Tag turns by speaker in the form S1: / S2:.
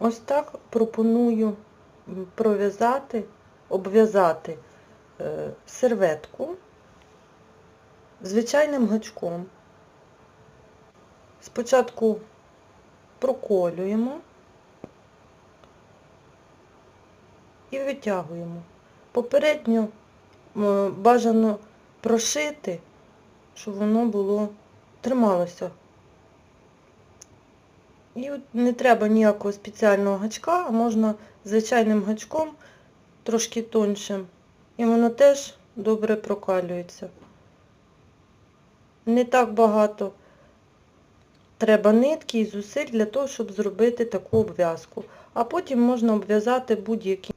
S1: Ось так пропоную пров'язати, обв'язати е, серветку звичайним гачком. Спочатку проколюємо і витягуємо. Попередньо бажано прошити, щоб воно було трималося. І от не треба ніякого спеціального гачка, а можна звичайним гачком, трошки тоншим. І воно теж добре прокалюється. Не так багато треба нитки і зусиль для того, щоб зробити таку обв'язку. А потім можна обв'язати будь-яким